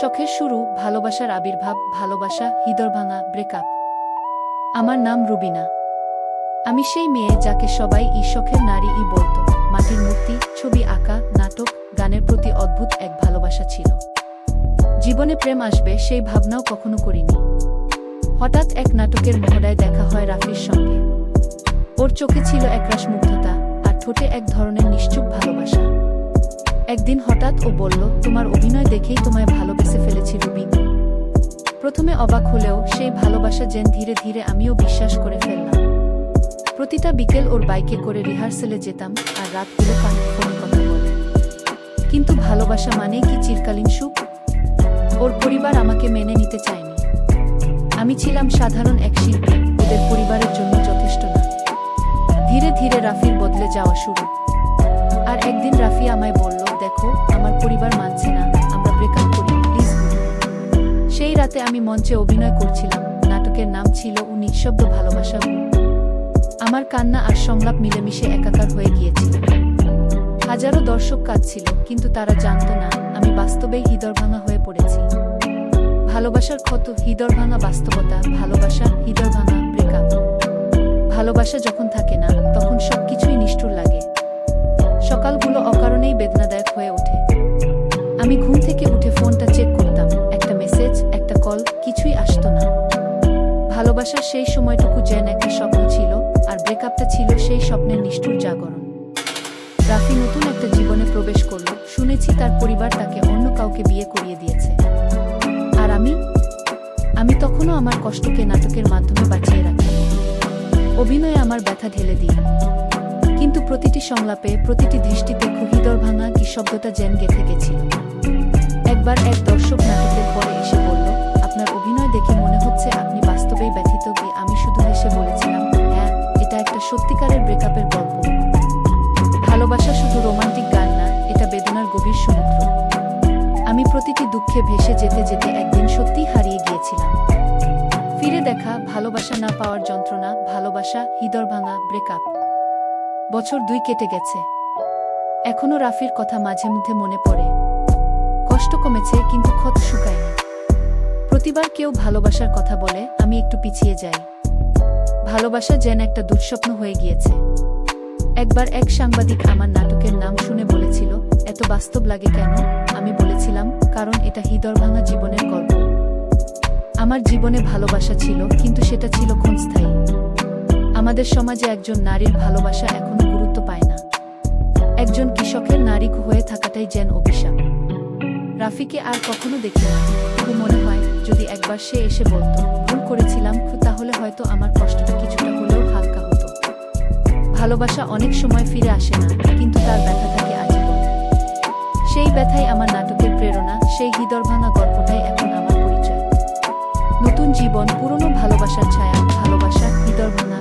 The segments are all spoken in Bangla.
শখের শুরু, ভালোবাসার আবির্ভাব, ভালোবাসা, হৃদয় ভাঙা ব্রেকআপ আমার নাম রুবিনা। আমি সেই মেয়ে যাকে সবাই ই শখের নারী ই বলতো। মাটির মূর্তি, ছবি আঁকা, নাটক, গানের প্রতি অদ্ভুত এক ভালোবাসা ছিল। জীবনে প্রেম আসবে সেই ভাবনাও কখনো করিনি। হঠাৎ এক নাটকের মহড়ায় দেখা হয় রাফির সঙ্গে। ওর চোখে ছিল একরাশ মুগ্ধতা, আর ঠোঁটে এক ধরনের নিশ্চুপ ভালোবাসা। একদিন হঠাৎ ও বলল, তোমার অভিনয় দেখেই তোমায় ভালোবেসে ফেলেছি রুবি। প্রথমে অবাক হলেও সেই ভালোবাসা যেন ধীরে ধীরে আমিও বিশ্বাস করে ফেললাম। প্রতিটা বিকেল ওর বাইকে করে রিহার্সেলে যেতাম আর রাতগুলো কানে ফোনে কথা বলে। কিন্তু ভালোবাসা মানেই কি চিরকালীন সুখ? ওর পরিবার আমাকে মেনে নিতে চায়নি। আমি ছিলাম সাধারণ এক শিল্পী, ওদের পরিবারের জন্য যথেষ্ট না। ধীরে ধীরে রাফির বদলে যাওয়া শুরু। একদিন রাফি আমায় বলল, দেখো, আমার পরিবার মানছে না, আমরা ব্রেকআপ করি প্লিজ সেই রাতে আমি মঞ্চে অভিনয় করছিলাম, নাটকের নাম ছিল ও নিঃশব্দ ভালোবাসা আমার কান্না আর সংলাপ মিলেমিশে একাকার হয়ে গিয়েছিল। হাজারো দর্শক কাঁদছিল, কিন্তু তারা জানত না, আমি বাস্তবেই হৃদয়ভাঙা হয়ে পড়েছি। ভালোবাসার ক্ষত হৃদয়ভাঙা বাস্তবতা, ভালোবাসা হৃদয়ভাঙা ব্রেকআপ ভালোবাসা যখন থাকে না আমি ঘুম থেকে উঠে ফোনটা চেক করতাম, একটা মেসেজ একটা কল কিছুই আসতো না। ভালোবাসার সেই সময়টুকু যেন একটা স্বপ্ন ছিল, আর ব্রেকআপটা ছিল সেই স্বপ্নের নিষ্ঠুর জাগরণ। রাফি নতুন একটা জীবনে প্রবেশ করল, শুনেছি তার পরিবার তাকে অন্য কাউকে বিয়ে করিয়ে দিয়েছে। আর আমি? আমি তখনও আমার কষ্টকে নাটকের মাধ্যমে বাঁচিয়ে রাখি অভিনয়ে আমার ব্যথা ঢেলে দিই কিন্তু প্রতিটি সংলাপে, প্রতিটি দৃষ্টিতে হৃদয় ভাঙা কি শব্দটা জেন গেথে গেছিল। একবার এক দর্শক নাটকের পরে এসে বলল, আপনার অভিনয় দেখে মনে হচ্ছে আপনি বাস্তবেই ব্যথিত গিয়ে আমি শুধু হেসে বলেছিলাম হ্যাঁ এটা একটা সত্যিকারের ব্রেকআপের গল্প। ভালোবাসা শুধু রোমান্টিক গান না, এটা বেদনার গভীর সমুদ্র। আমি প্রতিটি দুঃখে ভেসে যেতে যেতে একদিন সত্যিই হারিয়ে গিয়েছিলাম। ফিরে দেখা, ভালোবাসা না পাওয়ার যন্ত্রণা, ভালোবাসা, হৃদয় ভাঙা ব্রেকআপ বছর দুই কেটে গেছে। এখনও রাফির কথা মাঝে মধ্যে মনে পড়ে। কষ্ট কমেছে, কিন্তু ক্ষত শুকায়নি। প্রতিবার কেউ ভালোবাসার কথা বলে, আমি একটু পিছিয়ে যাই। ভালোবাসা যেন একটা দুঃস্বপ্ন হয়ে গিয়েছে। একবার এক সাংবাদিক আমার নাটকের নাম শুনে বলেছিল, এত বাস্তব লাগে কেন? আমি বলেছিলাম, কারণ এটা হৃদয় ভাঙা জীবনের গল্প। আমার জীবনে ভালোবাসা ছিল, কিন্তু সেটা ছিল ক্ষণস্থায়ী। আমাদের সমাজে একজন নারীর ভালোবাসা এখনও গুরুত্ব পায় না। একজন কৃষকের নারী হয়ে থাকাটাই যেন অভিশাপ। রাফিকে আর কখনো দেখি না। তবু মনে হয়, যদি একবার সে এসে বলতো, ভুল করেছিলাম তাহলে হয়তো আমার কষ্টটা কিছুটা হলেও হালকা হতো। ভালোবাসা অনেক সময় ফিরে আসে না, কিন্তু তার ব্যথা থাকে আজীবন। সেই ব্যথাই আমার নাটকের প্রেরণা, সেই হৃদয় ভাঙা গল্পটাই এখন আমার পরিচয়। নতুন জীবন, পুরনো ভালোবাসার ছায়া ভালোবাসা হৃদয় ভাঙা ব্রেকআপ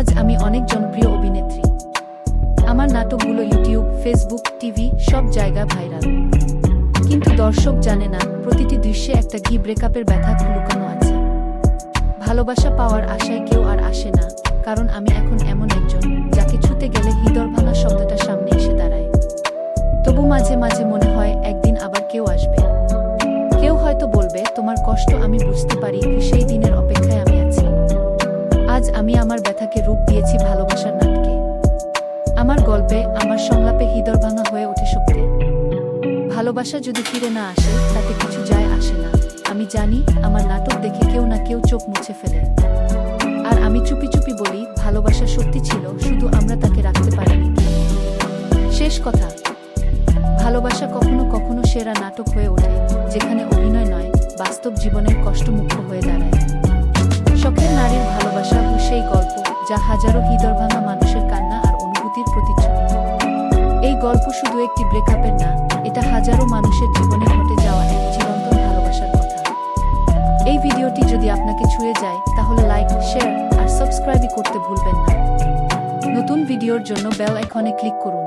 আজ আমি অনেক জনপ্রিয় অভিনেত্রী। আমার নাটকগুলো ইউটিউব, ফেসবুক, টিভি, সব জায়গা ভাইরাল। কিন্তু দর্শক জানে না, প্রতিটি দৃশ্যে একটা কি ব্রেকআপের ব্যথা লুকানো আছে। ভালোবাসা পাওয়ার আশায় কেউ আর আসে না, কারণ আমি এখন এমন একজন, যাকে ছুতে গেলে হৃদয় ভাঙা শব্দটা সামনে ভালোবাসা যদি ফিরে না আসে, তাতে কিছু যায় আসে না। আমি জানি আমার নাটক দেখে কেউ না কেউ চোখ মুছে ফেলে। আর আমি চুপি চুপি বলি ভালোবাসা সত্যি ছিল, শুধু আমরা তাকে রাখতে পারিনি। শেষ কথা, ভালোবাসা কখনো কখনো সেরা নাটক হয়ে ওঠে, যেখানে অভিনয় নয়, বাস্তব জীবনের কষ্ট কষ্টমুক্ত হয়ে দাঁড়ায়। শখের নারীর ভালোবাসা সেই গল্প, যা হাজারো হৃদয় ভাঙা মানুষের কান্না গল্প শুধু একটি ব্রেকআপের না, এটা হাজারো মানুষের জীবনে ঘটে যাওয়া এক জীবন্ত ভালোবাসার কথা। এই ভিডিওটি যদি আপনাকে ছুঁয়ে যায়, তাহলে লাইক শেয়ার আর সাবস্ক্রাইবই করতে ভুলবেন না। নতুন ভিডিওর জন্য বেল আইকনে ক্লিক করুন।